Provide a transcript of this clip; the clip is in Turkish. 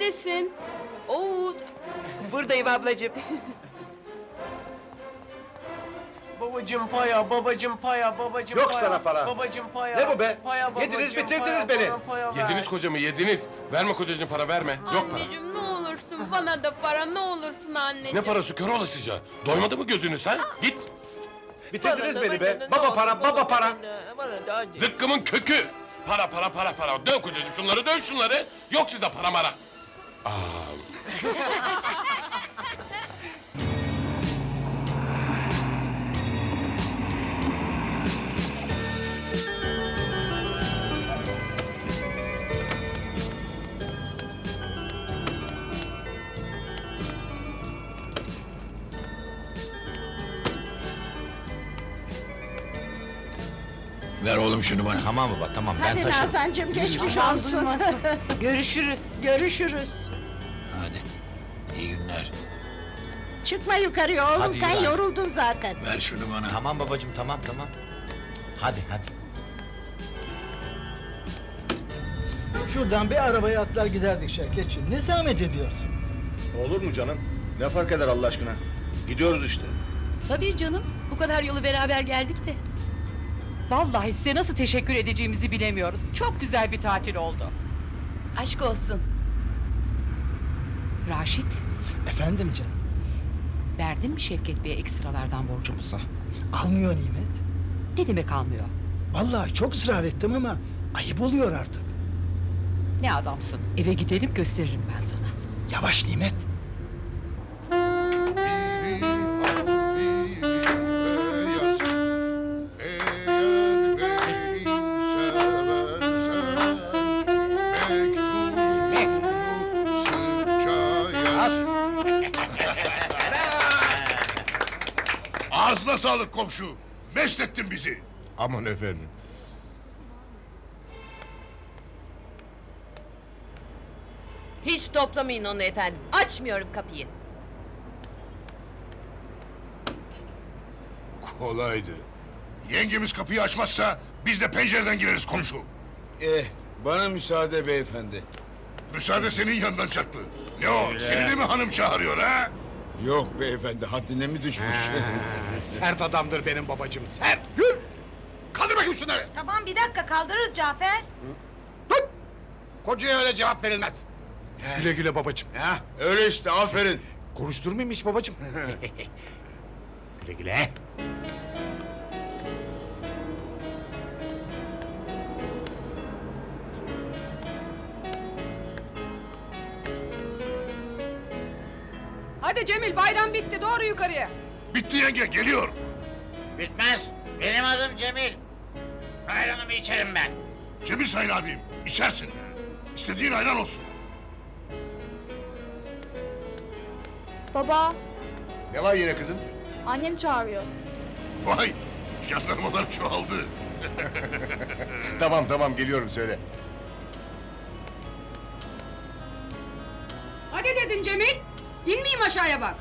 neredesin? Oğuz. Buradayım ablacığım. Babacım paya, babacım paya, babacım Yok paya. sana para. Babacım paya. Ne bu be? Paya, babacım Yediniz, bitirdiniz paya, beni. bana paya ver. Yediniz kocamı yediniz. Verme kocacığım para verme. Yok para. Anneciğim ne olursun bana da para ne olursun anneciğim. Ne parası kör olasıca. Doymadı mı gözünü sen? Git. Bitirdiniz beni be. Baba para, baba para. Zıkkımın kökü. Para para para para. Döv kocacığım şunları döv şunları. Yok sizde para mara. Um, Ver oğlum şunu bana. Tamam baba tamam ben Hadi taşırım. Nazancığım geçmiş olsun. Görüşürüz. Görüşürüz. Hadi. İyi günler. Çıkma yukarıya oğlum Hadi sen yürü. yoruldun zaten. Ver şunu bana. Tamam babacığım tamam tamam. Hadi hadi. Şuradan bir arabaya atlar giderdik Şevketciğim. Ne zahmet ediyorsun? Olur mu canım? Ne fark eder Allah aşkına? Gidiyoruz işte. Tabii canım. Bu kadar yolu beraber geldik de. Vallahi size nasıl teşekkür edeceğimizi bilemiyoruz. Çok güzel bir tatil oldu. Aşk olsun. Raşit, Efendim canım. verdin mi Şevket Bey'e ekstralardan borcumuzu? Almıyor Nimet. Ne demek almıyor? Vallahi çok ısrar ettim ama ayıp oluyor artık. Ne adamsın. Eve gidelim gösteririm ben sana. Yavaş Nimet. Ağzına sağlık komşu. Mest ettin bizi. aman efendim. Hiç toplamayın onu efendim. Açmıyorum kapıyı. Kolaydı. Yengemiz kapıyı açmazsa biz de pencereden gireriz komşu. Eh, bana müsaade beyefendi. Müsaade senin yandan çaklı. Ne o? Seni de mi hanım çağırıyor ha? Yok beyefendi, haddine mi düşmüş? Sert adamdır benim babacığım sert. Gül. Kaldır bakayım şunları. Tamam bir dakika kaldırırız Cafer. Kocaya öyle cevap verilmez. Güle güle babacığım. ha, öyle işte, aferin. Konuşturmayayım hiç babacığım. güle güle. Hadi Cemil bayram bitti doğru yukarıya. Bitti yenge geliyor. Bitmez. Benim adım Cemil. Ayranımı içerim ben. Cemil Sayın abim içersin. İstediğin ayran olsun. Baba, Ne var yine kızım? annem çağırıyor. Vay jandarmalar çoğaldı. Tamam tamam, geliyorum söyle. Hadi dedim Cemil. İnmeyeyim aşağıya bak.